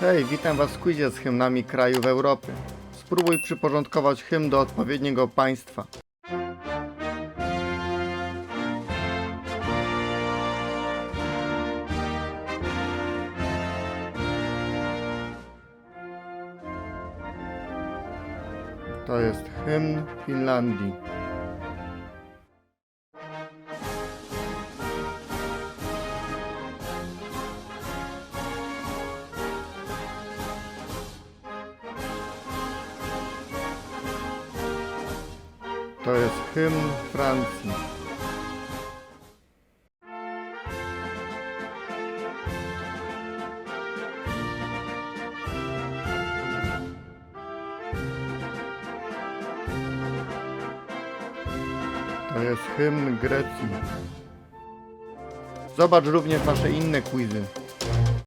Hej, witam Was w quizie z hymnami krajów Europy. Spróbuj przyporządkować hymn do odpowiedniego państwa. To jest hymn Finlandii. To jest hymn Francji. To jest hymn Grecji. Zobacz również nasze inne quizy.